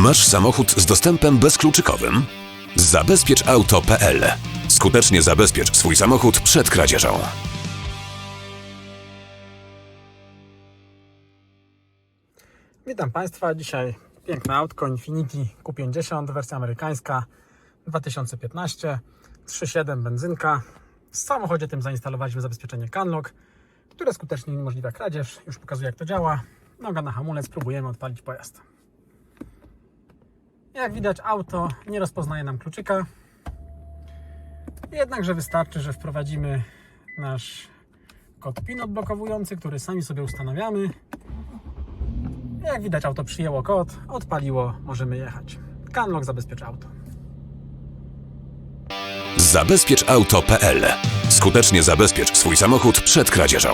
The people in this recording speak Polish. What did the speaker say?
Masz samochód z dostępem bezkluczykowym? Zabezpieczauto.pl Skutecznie zabezpiecz swój samochód przed kradzieżą. Witam Państwa. Dzisiaj piękne autko Infiniti Q50, wersja amerykańska 2015, 3.7 benzynka. W samochodzie tym zainstalowaliśmy zabezpieczenie Canlock, które skutecznie uniemożliwia kradzież. Już pokazuję jak to działa. Noga na hamulec, próbujemy odpalić pojazd. Jak widać auto nie rozpoznaje nam kluczyka. Jednakże wystarczy, że wprowadzimy nasz kod PIN odblokowujący, który sami sobie ustanawiamy. Jak widać, auto przyjęło kod, odpaliło, możemy jechać. Canlock zabezpiecza auto. Zabezpieczauto.pl Skutecznie zabezpiecz swój samochód przed kradzieżą.